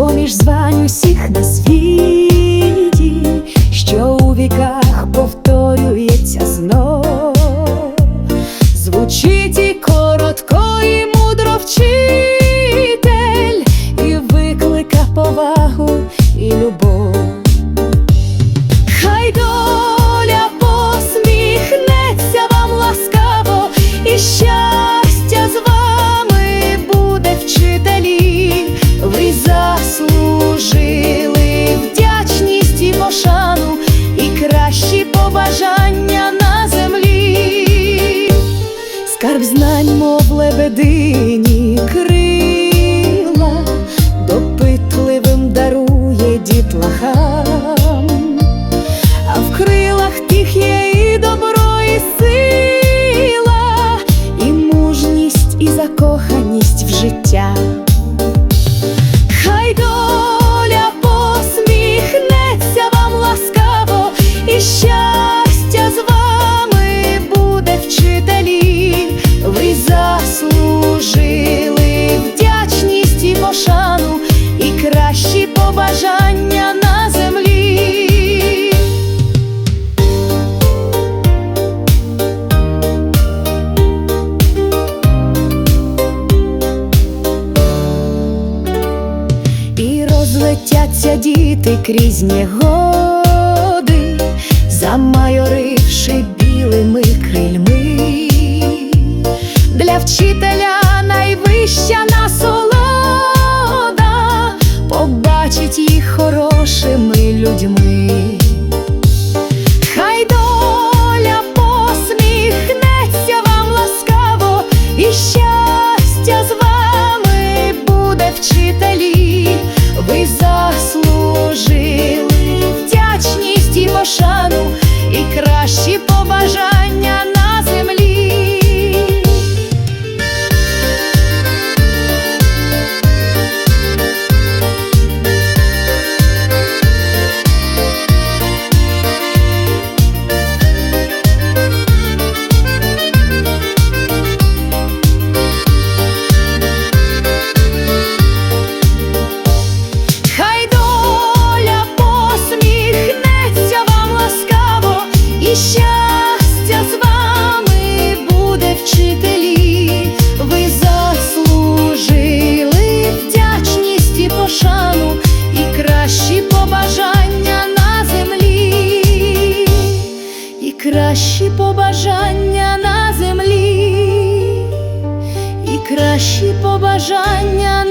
поміж звань усіх на світі, що у віках повторюється знов, звучить і коротко, і мудро вчить. Ви заслужили пошану, і кращі побажання на землі. І розлетяться діти крізь негоди, замайоривши білими крильми. Для вчителя найвища хорошими людьми. Хай доля посміхнеться вам ласкаво, і щастя з вами буде вчителі. Ви заслужили вдячність і пошану, і кращі побажання пошану, і кращі побажання на землі, і кращі побажання на землі, і кращі побажання